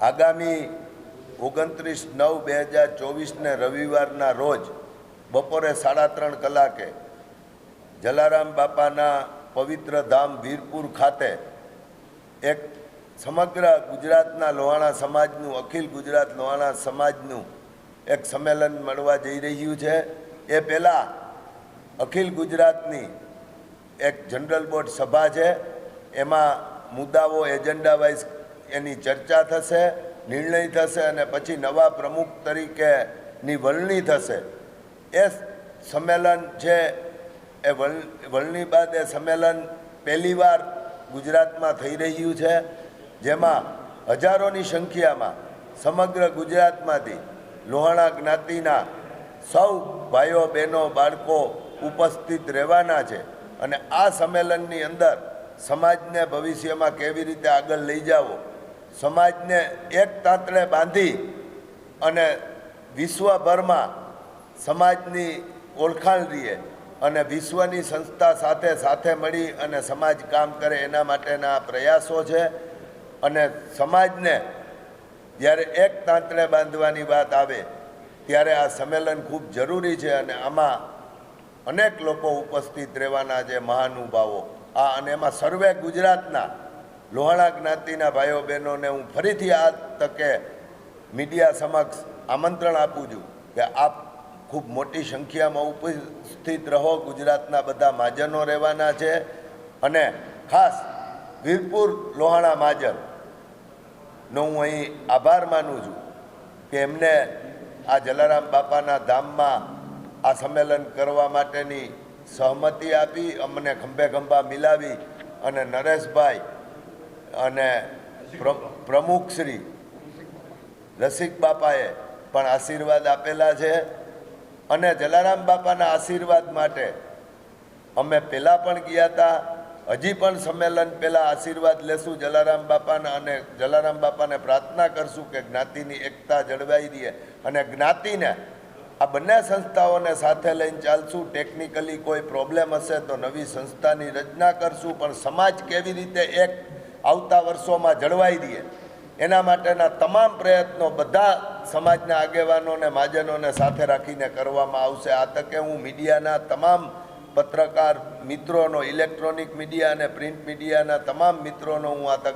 આગામી ઓગણત્રીસ નવ બે હજાર ચોવીસને રવિવારના રોજ બપોરે સાડા ત્રણ કલાકે જલારામ બાપાના પવિત્ર ધામ વીરપુર ખાતે એક સમગ્ર ગુજરાતના લોહાણા સમાજનું, અખિલ ગુજરાત લોહાણા સમાજનું એક સંમેલન મળવા જઈ રહ્યું છે. એ પહેલાં અખિલ ગુજરાતની એક જનરલ બોર્ડ સભા છે. એમાં મુદ્દાઓ, એજન્ડા વાઇઝ એની ચર્ચા થશે, નિર્ણય થશે અને પછી નવા પ્રમુખ તરીકેની વલણી થશે. એ સંમેલન છે એ વલણી બાદ એ સંમેલન પહેલીવાર ગુજરાતમાં થઈ રહ્યું છે, જેમાં હજારોની સંખ્યામાં સમગ્ર ગુજરાતમાંથી લોહાણા જ્ઞાતિના સૌ ભાઈઓ, બહેનો, બાળકો ઉપસ્થિત રહેવાના છે અને આ સંમેલનની અંદર સમાજને ભવિષ્યમાં કેવી રીતે આગળ લઈ જાવો સમાજને એક તાંતણે બાંધી અને વિશ્વભરમાં સમાજની ઓળખાણ રહીએ અને વિશ્વની સંસ્થા સાથે સાથે મળી અને સમાજ કામ કરે એના માટેના પ્રયાસો છે. અને સમાજને જ્યારે એક તાંતણે બાંધવાની વાત આવે, ત્યારે આ સંમેલન ખૂબ જરૂરી છે અને આમાં અનેક લોકો ઉપસ્થિત રહેવાના છે મહાનુભાવો. આ અને એમાં સર્વે ગુજરાતના લોહાણા જ્ઞાતિના ભાઈઓ બહેનોને હું ફરીથી આ તકે મીડિયા સમક્ષ આમંત્રણ આપું છું કે આપ ખૂબ મોટી સંખ્યામાં ઉપસ્થિત રહો. ગુજરાતના બધા મહાજનો રહેવાના છે અને ખાસ વીરપુર લોહાણા માજનનો હું અહીં આભાર માનું છું કે એમને આ જલારામ બાપાના ધામમાં આ સંમેલન કરવા માટેની સહમતિ આપી, અમને ખંભે ખંભા મિલાવી અને નરેશભાઈ અને પ્ર- પ્રમુખશ્રી રસિક બાપાએ પણ આશીર્વાદ આપેલા છે અને જલારામ બાપાના આશીર્વાદ માટે અમે પહેલાં પણ ગયા હતા. હજી પણ સંમેલન પહેલાં આશીર્વાદ લેશું જલારામ બાપાના અને જલારામ બાપાને પ્રાર્થના કરશું કે જ્ઞાતિની એકતા જળવાઈ રહે અને જ્ઞાતિને આ બંને સંસ્થાઓને સાથે લઈને ચાલશું. ટેકનિકલી કોઈ પ્રોબ્લેમ હશે તો નવી સંસ્થાની રચના કરશું. પણ સમાજ કેવી રીતે એક આવતા વર્ષોમાં જળવાઈ રહે એના માટેના તમામ પ્રયત્નો બધા સમાજના આગેવાનોને, મહાજનોને સાથે રાખીને કરવામાં આવશે. આ તકે હું મીડિયાના તમામ પત્રકાર મિત્રોનો, ઇલેક્ટ્રોનિક મીડિયા અને પ્રિન્ટ મીડિયાના તમામ મિત્રોનો હું આ તકે